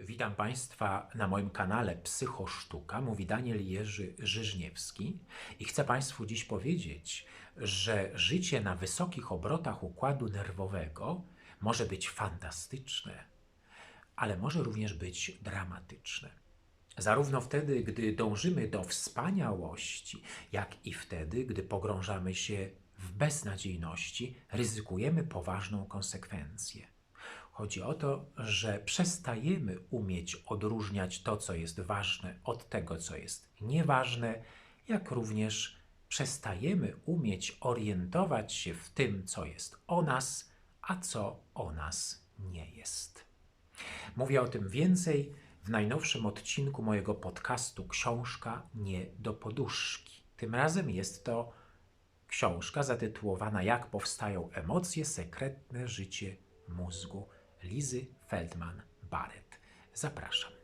Witam Państwa na moim kanale Psychosztuka, mówi Daniel Jerzy Żyżniewski i chcę Państwu dziś powiedzieć, że życie na wysokich obrotach układu nerwowego może być fantastyczne, ale może również być dramatyczne. Zarówno wtedy, gdy dążymy do wspaniałości, jak i wtedy, gdy pogrążamy się w beznadziejności, ryzykujemy poważną konsekwencję. Chodzi o to, że przestajemy umieć odróżniać to, co jest ważne, od tego, co jest nieważne, jak również przestajemy umieć orientować się w tym, co jest o nas, a co o nas nie jest. Mówię o tym więcej w najnowszym odcinku mojego podcastu Książka nie do poduszki. Tym razem jest to książka zatytułowana Jak powstają emocje, sekretne życie mózgu Lizy Feldman Barrett. Zapraszam.